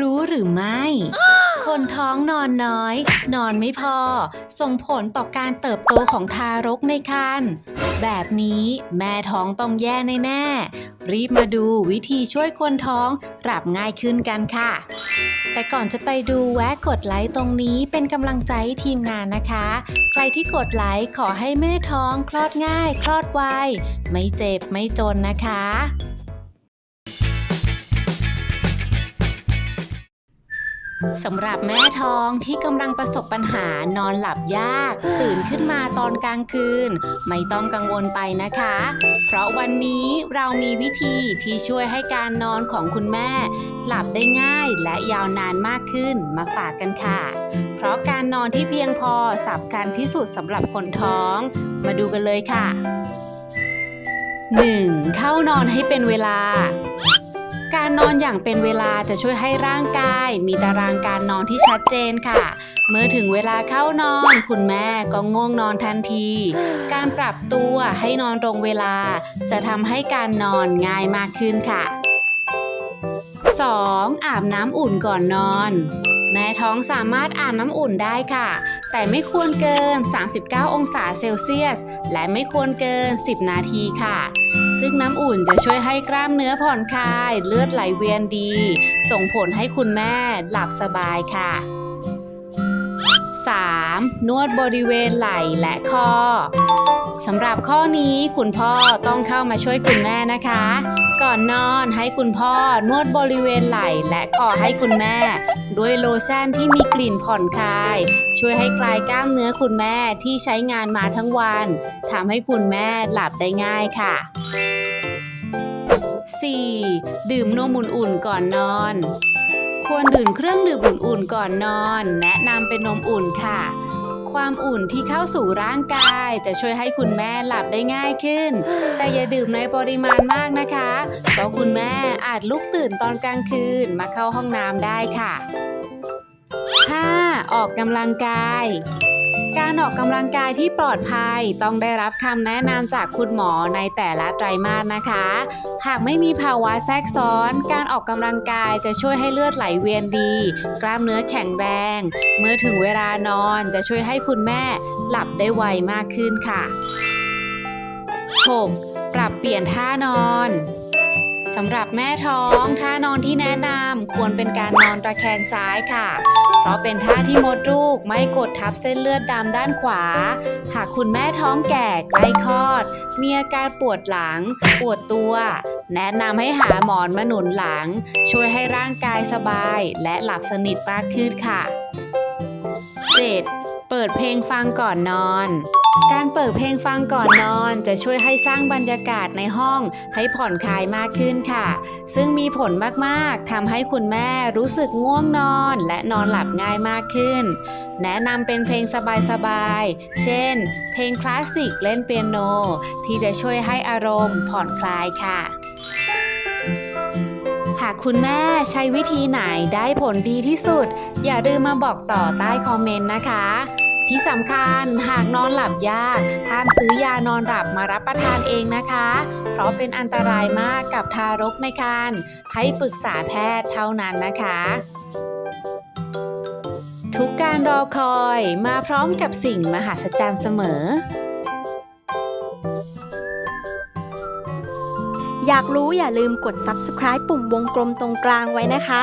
รู้หรือไม่ คนท้องนอนน้อย นอนไม่พอ ส่งผลต่อการเติบโตของทารกในครรภ์แบบนี้แม่ท้องต้องแย่แน่ๆรีบมาดูวิธีช่วยคนท้องหลับง่ายขึ้นกันค่ะ แต่ก่อนจะไปดูแวะกดไลค์ตรงนี้เป็นกำลังใจให้ทีมงานนะคะ ใครที่กดไลค์ขอให้แม่ท้องคลอดง่าย คลอดไวไม่เจ็บไม่จนนะคะ สำหรับแม่ท้องที่กำลังประสบปัญหานอนหลับยาก ตื่นขึ้นมาตอนกลางคืน ไม่ต้องกังวลไปนะคะ เพราะวันนี้เรามีวิธีที่ช่วยให้การนอนของคุณแม่ หลับได้ง่ายและยาวนานมากขึ้นมาฝากกันค่ะ เพราะการนอนที่เพียงพอสำคัญที่สุดสำหรับคนท้อง มาดูกันเลยค่ะ 1. เข้านอนให้เป็นเวลา การนอนอย่างเป็นเวลาจะช่วยให้ร่างกาย มีตารางการนอนที่ชัดเจนค่ะ เมื่อถึงเวลาเข้านอน คุณแม่ก็ง่วงนอนทันที การปรับตัวให้นอนตรงเวลา จะทำให้การนอนง่ายมากขึ้นค่ะ 2. อาบน้ำอุ่นก่อนนอนแม่ท้องสามารถอาบน้ำอุ่นได้ค่ะ แต่ไม่ควรเกิน 39 องศาเซลเซียส และไม่ควรเกิน 10 นาทีค่ะ ซึ่งน้ำอุ่นจะช่วยให้กล้ามเนื้อผ่อนคลาย เลือดไหลเวียนดี ส่งผลให้คุณแม่หลับสบายค่ะ 3. นวดบริเวณไหล่และคอสำหรับข้อนี้คุณพ่อต้องเข้ามาช่วยคุณแม่นะคะ ก่อนนอนให้คุณพ่อนวดบริเวณไหล่และคอให้คุณแม่ ด้วยโลชั่นที่มีกลิ่นผ่อนคลาย ช่วยให้คลายกล้ามเนื้อคุณแม่ที่ใช้งานมาทั้งวันทำให้คุณแม่หลับได้ง่ายค่ะ 4. ดื่มนมอุ่นๆก่อนนอน ควรดื่มเครื่องดื่มอุ่นๆก่อนนอน แนะนำเป็นนมอุ่นค่ะ ความอุ่นที่เข้าสู่ร่างกาย จะช่วยให้คุณแม่หลับได้ง่ายขึ้น แต่อย่าดื่มในปริมาณมากนะคะ เพราะคุณแม่อาจลุกตื่นตอนกลางคืนมาเข้าห้องน้ำได้ค่ะ 5. ออกกำลังกาย การออกกำลังกายที่ปลอดภัยต้องได้รับคำแนะนำจากคุณหมอในแต่ละไตรมาสนะคะ หากไม่มีภาวะแทรกซ้อน การออกกำลังกายจะช่วยให้เลือดไหลเวียนดี กล้ามเนื้อแข็งแรง เมื่อถึงเวลานอนจะช่วยให้คุณแม่หลับได้ไวมากขึ้นค่ะ 6. ปรับเปลี่ยนท่านอน สำหรับแม่ท้องท่านอนที่แนะนำควรเป็นการนอนตะแคงซ้ายค่ะ เพราะเป็นท่าที่มดลูกไม่กดทับเส้นเลือดดำด้านขวา หากคุณแม่ท้องแก่ใกล้คลอด มีอาการปวดหลัง ปวดตัว แนะนำให้หาหมอนมาหนุนหลัง ช่วยให้ร่างกายสบายและหลับสนิทมากขึ้นค่ะ 7. เปิดเพลงฟังก่อนนอน การเปิดเพลงฟังก่อนนอนจะช่วยให้สร้างบรรยากาศในห้องให้ผ่อนคลายมากขึ้นค่ะ ซึ่งมีผลมากๆทำให้คุณแม่รู้สึกง่วงนอนและนอนหลับง่ายมากขึ้น แนะนำเป็นเพลงสบายๆ เช่น เพลงคลาสสิกเล่นเปียโน ที่จะช่วยให้อารมณ์ผ่อนคลายค่ะหากคุณแม่ใช้วิธีไหนได้ผลดีที่สุด อย่าลืมมาบอกต่อใต้คอมเมนต์นะคะ ที่สำคัญหากนอนหลับยากห้ามซื้อยานอนหลับมารับประทานเองนะคะ เพราะเป็นอันตรายมากกับทารกในครรภ์ให้ปรึกษาแพทย์เท่านั้นนะคะทุกการรอคอยมาพร้อมกับสิ่งมหัศจรรย์เสมอ อยากรู้อย่าลืมกด subscribe ปุ่มวงกลมตรงกลางไว้นะคะ